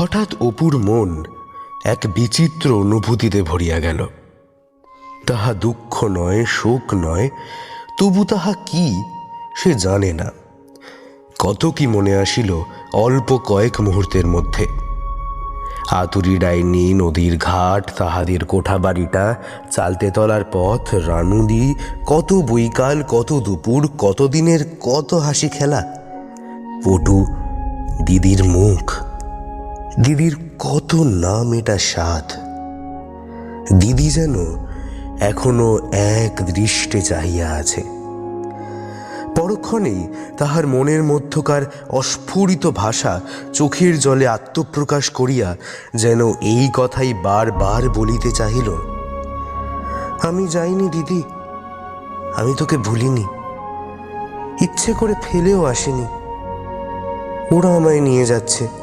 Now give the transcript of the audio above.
হঠাৎ অপুর মন এক বিচিত্র অনুভূতিতে ভরিয়া গেল। তাহা দুঃখ নয়, শোক নয়, তবু তাহা কি সে জানে না। কত কি মনে আসিল অল্প কয়েক মুহূর্তের মধ্যে। আতুরি ডাইনি, নদীর ঘাট, তাহাদের কোঠা বাড়িটা, চালতে তলার পথ, রানুদি, কত বৈকাল, কত দুপুর, কত দিনের কত হাসি খেলা। পটু দিদির মুখ। দিদির কত নাম এটা স্বাদ। দিদি যেন এখনও এক দৃষ্টে চাহিয়া আছে। পরক্ষণেই তাহার মনের মধ্যকার অস্ফুরিত ভাষা চোখের জলে আত্মপ্রকাশ করিয়া যেন এই কথাই বারবার বলিতে চাহিল, আমি যাইনি দিদি, আমি তোকে ভুলিনি। ইচ্ছে করে ফেলেও আসিনি। ওরা আমায় নিয়ে যাচ্ছে।